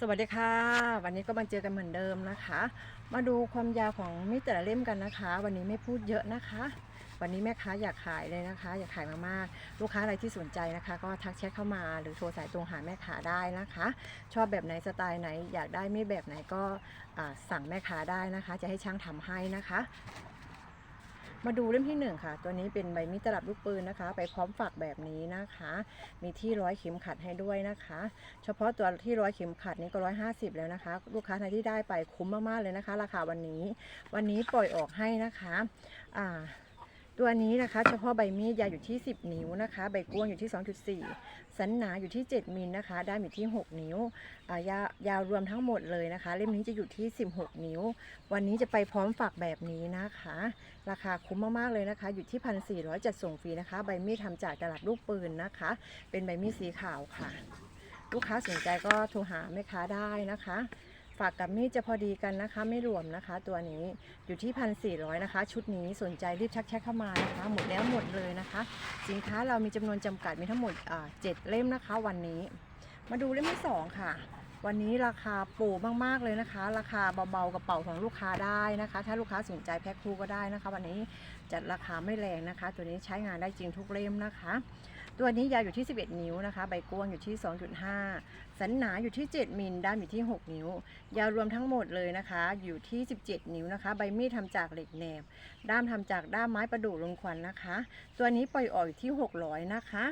สวัสดีค่ะ วันนี้ก็มาเจอกันเหมือนเดิมนะคะ มาดูความยาวของมีดแต่ละเล่มกันนะคะ วันนี้ไม่พูดเยอะนะคะ วันนี้แม่ค้าอยากขายเลยนะคะ อยากขายมากๆลูกค้าอะไรที่สนใจนะคะ ก็ทักแชทเข้ามาหรือโทรสายตรงหาแม่ค้าได้นะคะ ชอบแบบไหนสไตล์ไหน อยากได้มีดแบบไหนก็สั่งแม่ค้าได้นะคะ จะให้ช่างทำให้นะคะ มาดูเล่มที่หนึ่งค่ะ ตัวนี้เป็นใบมีดตลับลูกปืนนะคะ ไปพร้อมฝักแบบนี้นะคะ มีที่ร้อยเข็มขัดให้ด้วยนะคะ เฉพาะตัวที่ร้อยเข็มขัดนี้ก็ร้อยห้าสิบแล้วนะคะ ลูกค้าในที่ได้ไปคุ้มมากๆเลยนะคะ ราคาวันนี้ วันนี้ปล่อยออกให้นะคะอ่า ตัวนี้นะคะเฉพาะใบมีดยาวอยู่ที่ 10 นิ้วนะคะ ใบกว้างอยู่ที่ 2.4 สันหนาอยู่ที่ 7มิลนะคะ ด้ามอยู่ที่ 6 นิ้วยายาวรวมทั้งหมดเลยนะคะ เล่มนี้จะอยู่ที่ 16 นิ้ว วันนี้จะไปพร้อมฝักแบบนี้นะคะ ราคาคุ้มมากๆเลยนะคะ อยู่ที่ 1,400จัดส่งฟรีนะคะ ใบมีดทำจากตลาดลูกปืนนะคะ เป็นใบมีดสีขาวค่ะ ลูกค้าสนใจก็โทรหาแม่ค้าได้นะคะ ฝากกับมีดจะพอดีกันนะคะ ไม่รวมนะคะ ตัวนี้อยู่ที่พันสี่ร้อยนะคะ ชุดนี้สนใจรีบชักแชทเข้ามานะคะ หมดแล้วหมดเลยนะคะ สินค้าเรามีจำนวนจำกัดมีทั้งหมดเจ็ดเล่มนะคะ วันนี้ มาดูเล่มที่สองค่ะ วันนี้ราคาปรมากๆเลยนะคะ ราคาเบาๆกระเป๋าของลูกค้าได้นะคะ ถ้าลูกค้าสนใจแพ็คคู่ก็ได้นะคะ วันนี้จัดราคาไม่แรงนะคะ ตัวนี้ใช้งานได้จริงทุกเล่มนะคะ ตัวนี้ยาวอยู่ที่ 11 นิ้วนะคะ ใบกว้างอยู่ที่ 2.5 สันหนาอยู่ที่ 7มิลด้ามอยู่ที่ 6 นิ้ว ยาวรวมทั้งหมดเลยนะคะ อยู่ที่ 17 นิ้วนะคะ ใบมีดทำจากเหล็กแหนบ ด้ามทำจากด้ามไม้ประดู่ลงควันนะคะ ตัวนี้ปล่อยออกอยู่ที่ 600 นะคะ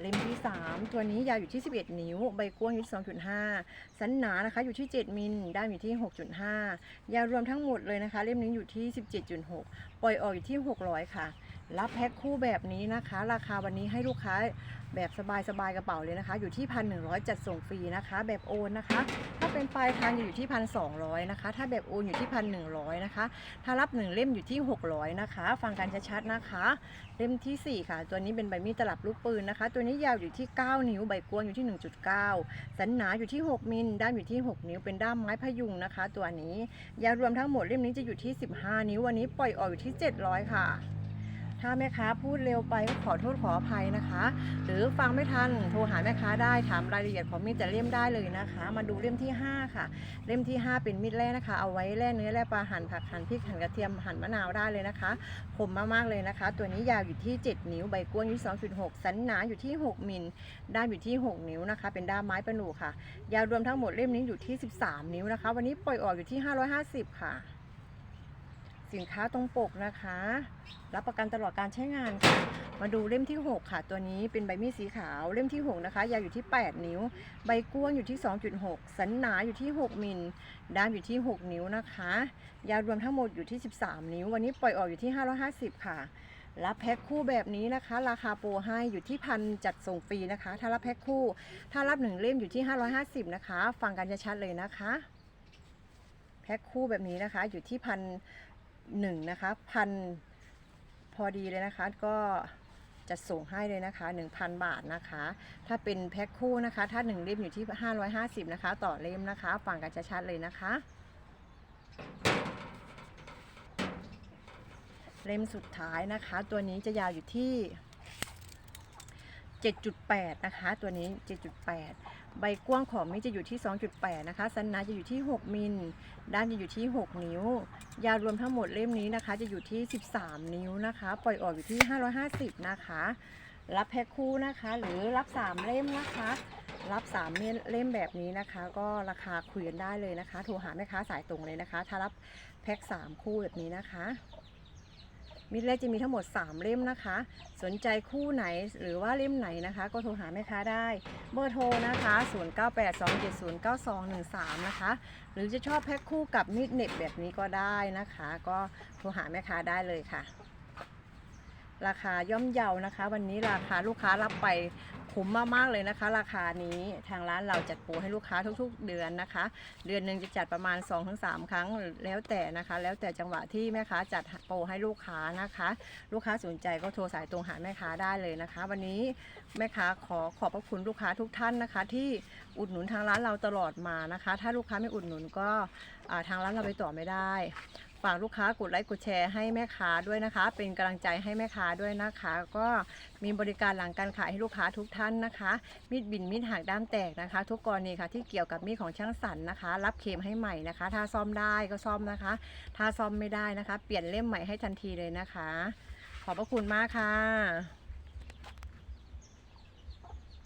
เล่มที่ 3 ตัวนี้ยาวอยู่ที่ 11 นิ้ว ใบกว้างอยู่ที่ 2.5 สันหนานะคะอยู่ที่ 7 มิลด้ามอยู่ที่ 6.5 ยาวรวมทั้งหมดเลยนะคะ เล่มนี้อยู่ที่ 17.6 ปล่อยออกอยู่ที่ 600 ค่ะ รับแพ็คคู่แบบนี้นะคะ ราคาวันนี้ให้ลูกค้าแบบสบายๆกระเป๋าเลยนะคะ อยู่ที่พันหนึ่งร้อยจัดส่งฟรีนะคะ แบบโอนนะคะ ถ้าเป็นปลายทางอยู่ที่พันสองร้อยนะคะ ถ้าแบบโอนอยู่ที่พันหนึ่งร้อยนะคะ ถ้ารับหนึ่งเล่มอยู่ที่600นะคะ ฟังกันชัดๆนะคะ เล่มที่สี่ค่ะ ตัวนี้เป็นใบมีดตลับลูกปืนนะคะ ตัวนี้ยาวอยู่ที่9นิ้ว ใบกว้างอยู่ที่1.9สันหนาอยู่ที่6มิล ด้ามอยู่ที่6นิ้ว เป็นด้ามไม้พยุงนะคะ ตัวนี้ ยาวรวมทั้งหมดเล่มนี้จะอยู่ที่15นิ้ว วันนี้ปล่อยออกอยู่ที่700ค่ะ ถ้าแม่ค้าพูดเร็วไปก็ขอโทษขออภัยนะคะ หรือฟังไม่ทันโทรหาแม่ค้าได้ถามรายละเอียดของมีดแต่เล่มได้เลยนะคะ มาดูเล่มที่ 5 ค่ะ เล่มที่ 5 เป็นมีดแร่นะคะ เอาไว้แล่เนื้อแล่ปลาหั่นผักหั่นพริกหั่นกระเทียมหั่นมะนาวได้เลยนะคะคมมากๆเลยนะคะ ตัวนี้ยาวอยู่ที่ 7 นิ้วใบกว้างอยู่ที่2.6 สันหนาอยู่ที่ 6มิลด้ามอยู่ที่ 6 นิ้วนะคะ เป็นด้ามไม้ประหนูค่ะ ยาวรวมทั้งหมดเล่มนี้อยู่ที่ 13 นิ้วนะคะ วันนี้ปล่อยออกอยู่ที่ 550 ค่ะ สินค้าตรงปกนะคะ รับประกันตลอดการใช้งานค่ะ มาดูเล่มที่ 6 ค่ะ ตัวนี้เป็นใบมีดสีขาวเล่มที่ 6 นะคะ ยาวอยู่ที่ 8 นิ้ว ใบกว้างอยู่ที่ 2.6 สันหนาอยู่ที่ 6 มิลด้ามอยู่ที่ 6 นิ้วนะคะ ยาวรวมทั้งหมดอยู่ที่ 13 นิ้ว วันนี้ปล่อยออกอยู่ที่ 550 ค่ะ รับแพ็คคู่แบบนี้นะคะ ราคาโปรให้อยู่ที่พันจัดส่งฟรีนะคะ ถ้ารับแพ็คคู่ ถ้ารับหนึ่งเล่มอยู่ที่ 550 นะคะ ฟังกันชัดๆเลยนะคะแพ็คคู่แบบนี้นะคะอยู่ที่พัน หนึ่งนะคะพันพอดีเลยนะคะก็จะส่งให้เลยนะคะ 1,000 บาทนะคะ ถ้าเป็นแพ็คคู่นะคะ ถ้า 1 เล่มอยู่ที่ 550 นะคะ ต่อเล่มนะคะ ฟังกันชัดๆเลยนะคะ เล่มสุดท้ายนะคะ ตัวนี้จะยาวอยู่ที่ 7.8 นะคะ ตัวนี้ 7.8 ใบกว้างของมีดจะอยู่ที่ 2.8 นะคะ สันนาจะอยู่ที่ 6 มิล ด้านจะอยู่ที่ 6 นิ้ว ยาวรวมทั้งหมดเล่มนี้นะคะ จะอยู่ที่ 13 นิ้วนะคะ ปล่อยออกอยู่ที่ 550 นะคะ รับแพ็คคู่นะคะ หรือรับ 3 เล่มนะคะ รับ 3 เล่มแบบนี้นะคะ ก็ราคาคุยกันได้เลยนะคะ โทรหาแม่ค้าสายตรงเลยนะคะ ถ้ารับแพ็ค 3 คู่แบบนี้นะคะ มิดแรกจะมีทั้งหมด 3 เล่มนะคะ สนใจคู่ไหนหรือว่าเล่มไหนนะคะ ก็โทรหาแม่ค้าได้ เบอร์โทรนะคะ 0982709213 นะคะ หรือจะชอบแพ็คคู่กับมีดเน็บแบบนี้ก็ได้นะคะ ก็โทรหาแม่ค้าได้เลยค่ะ ราคาย่อมเยานะคะ วันนี้ราคาลูกค้ารับไปคุ้มมากๆเลยนะคะ ราคานี้ทางร้านเราจัดโปรให้ลูกค้าทุกๆ เดือนนะคะ เดือนหนึ่งจะจัดประมาณ 2-3 ครั้งแล้วแต่นะคะ แล้วแต่จังหวะที่แม่ค้าจัดโปรให้ลูกค้านะคะ ลูกค้าสนใจก็โทรสายตรงหาแม่ค้าได้เลยนะคะ วันนี้แม่ค้าขอขอบพระคุณลูกค้าทุกท่านนะคะ ที่อุดหนุนทางร้านเราตลอดมานะคะ ถ้าลูกค้าไม่อุดหนุนก็ทางร้านเราไปต่อไม่ได้ ฝากลูกค้ากดไลค์กดแชร์ให้แม่ค้าด้วยนะคะ เป็นกำลังใจให้แม่ค้าด้วยนะคะ ก็มีบริการหลังการขายให้ลูกค้าทุกท่านนะคะ มีดบินมีดหักด้ามแตกนะคะ ทุกกรณีค่ะที่เกี่ยวกับมีดของช่างสันนะคะ รับเคมให้ใหม่นะคะ ถ้าซ่อมได้ก็ซ่อมนะคะ ถ้าซ่อมไม่ได้นะคะ เปลี่ยนเล่มใหม่ให้ทันทีเลยนะคะ ขอบพระคุณมากค่ะ